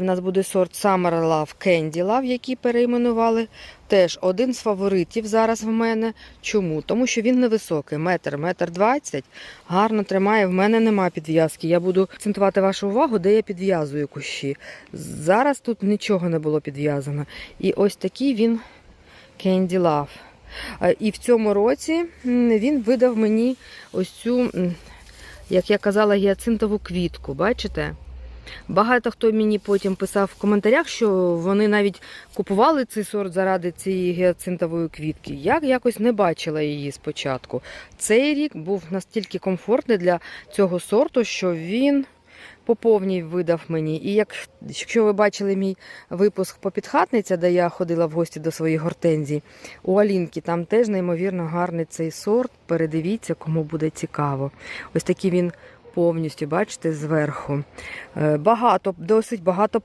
У нас буде сорт Summer Love Candy Love, який перейменували. Теж один з фаворитів зараз в мене. Чому? Тому що він невисокий, метр, метр двадцять. Гарно тримає. В мене нема підв'язки. Я буду акцентувати вашу увагу, де я підв'язую кущі. Зараз тут нічого не було підв'язано. І ось такий він Candy Love. І в цьому році він видав мені ось цю, як я казала, гіацинтову квітку. Бачите? Багато хто мені потім писав в коментарях, що вони навіть купували цей сорт заради цієї гіацинтової квітки. Я якось не бачила її спочатку. Цей рік був настільки комфортний для цього сорту, що він по повній видав мені. І як, якщо ви бачили мій випуск по підхатниця, де я ходила в гості до своїх гортензій, у Алінки там теж неймовірно гарний цей сорт. Передивіться, кому буде цікаво. Ось такий він повністю, бачите, зверху. Е, Багато, досить багато